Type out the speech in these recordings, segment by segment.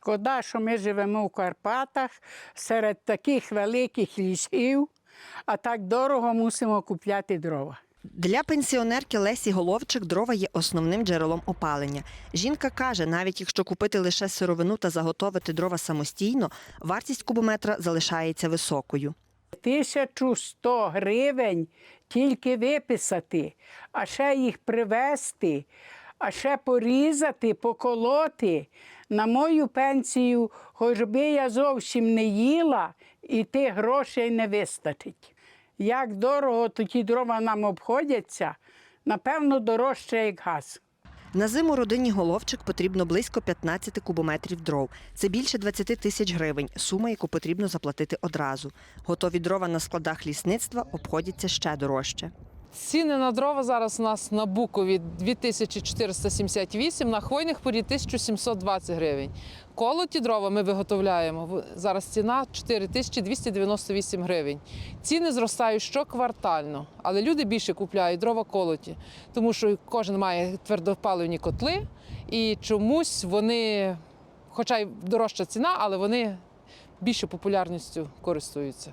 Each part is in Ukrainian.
Шкода, що ми живемо в Карпатах серед таких великих лісів, а так дорого мусимо купляти дрова. Для пенсіонерки Лесі Головчик дрова є основним джерелом опалення. Жінка каже, навіть якщо купити лише сировину та заготовити дрова самостійно, вартість кубометра залишається високою. 1100 гривень тільки виписати, а ще їх привезти, а ще порізати, поколоти. На мою пенсію, хоч би я зовсім не їла, і тих грошей не вистачить. Як дорого тоді дрова нам обходяться, напевно, дорожче, як газ. На зиму родині Головчик потрібно близько 15 кубометрів дров. Це більше 20 тисяч гривень, сума, яку потрібно заплатити одразу. Готові дрова на складах лісництва обходяться ще дорожче. Ціни на дрова зараз у нас на букові 2478, на хвойних порі 1720 гривень. Колоті дрова ми виготовляємо. Зараз ціна 4298 гривень. Ціни зростають щоквартально, але люди більше купляють дрова колоті, тому що кожен має твердопаливні котли, і чомусь вони, хоча й дорожча ціна, але вони більше популярністю користуються.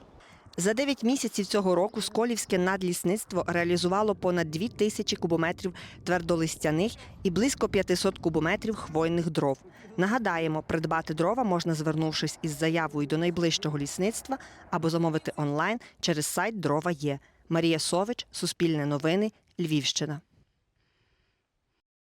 За 9 місяців цього року Сколівське надлісництво реалізувало понад 2 тисячі кубометрів твердолистяних і близько 500 кубометрів хвойних дров. Нагадаємо, придбати дрова можна, звернувшись із заявою до найближчого лісництва або замовити онлайн через сайт Дрова є. Марія Сович, Суспільне новини, Львівщина.